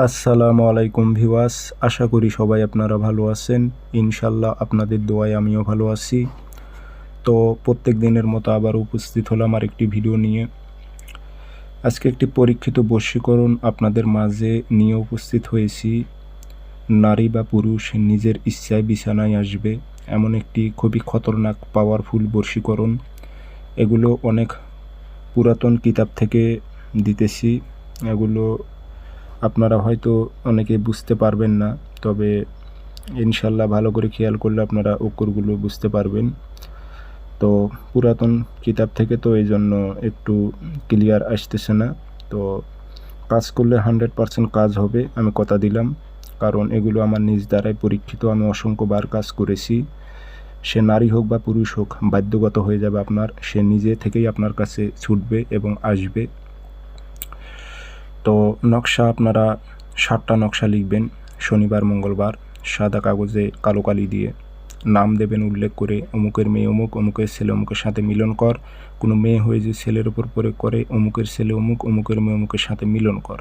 আসসালামু আলাইকুম ভিওয়াস আশা করি সবাই আপনারা ভালো আছেন। ইনশাল্লাহ আপনাদের দোয়ায় আমিও ভালো আছি। তো প্রত্যেক দিনের মতো আবার উপস্থিত হলাম আর একটি ভিডিও নিয়ে। আজকে একটি পরীক্ষিত বশীকরণ আপনাদের মাঝে নিয়ে উপস্থিত হয়েছি। নারী বা পুরুষ নিজের ইচ্ছায় বিছানায় আসবে, এমন একটি খুবই খতরনাক পাওয়ারফুল বশীকরণ এগুলো অনেক পুরাতন কিতাব থেকে দিতেছি। এগুলো আপনারা হয়তো অনেকে বুঝতে পারবেন না, তবে ইনশাল্লাহ ভালো করে খেয়াল করলে আপনারা অক্ষরগুলো বুঝতে পারবেন। তো পুরাতন কিতাব থেকে তো এই জন্য একটু ক্লিয়ার আসতেছে না। তো কাজ করলে হান্ড্রেড পারসেন্ট কাজ হবে, আমি কথা দিলাম। কারণ এগুলো আমার নিজ দ্বারাই পরীক্ষিত, আমি অসংখ্যবার কাজ করেছি। সে নারী হোক বা পুরুষ হোক, বাধ্যগত হয়ে যাবে আপনার, সে নিজে থেকেই আপনার কাছে ছুটবে এবং আসবে। তো নকশা আপনারা সাতটা নকশা লিখবেন, শনিবার, মঙ্গলবার, সাদা কাগজে কালো কালি দিয়ে। নাম দেবেন, উল্লেখ করে, অমুকের মেয়ে অমুক, অমুকের ছেলে অমুকের সাথে মিলন কর। কোনো মেয়ে হয়ে যে ছেলের ওপর প্রয়োগ করে, অমুকের ছেলে অমুক, অমুকের মেয়ে অমুকের সাথে মিলন কর।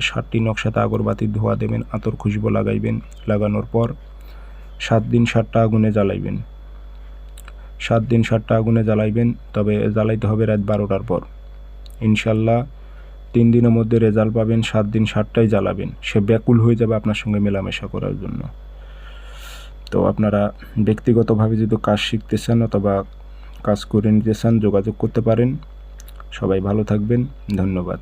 সাতটি নকশাতে আগরবাতির ধোয়া দেবেন, আতর খুশবু লাগাইবেন, লাগানোর পর সাত দিন সাতটা আগুনে জ্বালাইবেন। সাত দিন সাতটা আগুনে জ্বালাইবেন, তবে জ্বালাইতে হবে রাত বারোটার পর। ইনশাল্লাহ তিন দিনের মধ্যে রেজাল্ট পাবেন, সাত দিন সাতটাই জ্বালাবেন। সে ব্যাকুল হয়ে যাবে আপনার সঙ্গে মেলামেশা করার জন্য। তো আপনারা ব্যক্তিগতভাবে যদি কাজ শিখতে চান অথবা কাজ করে নিতে চান যোগাযোগ করতে পারেন। সবাই ভালো থাকবেন। ধন্যবাদ।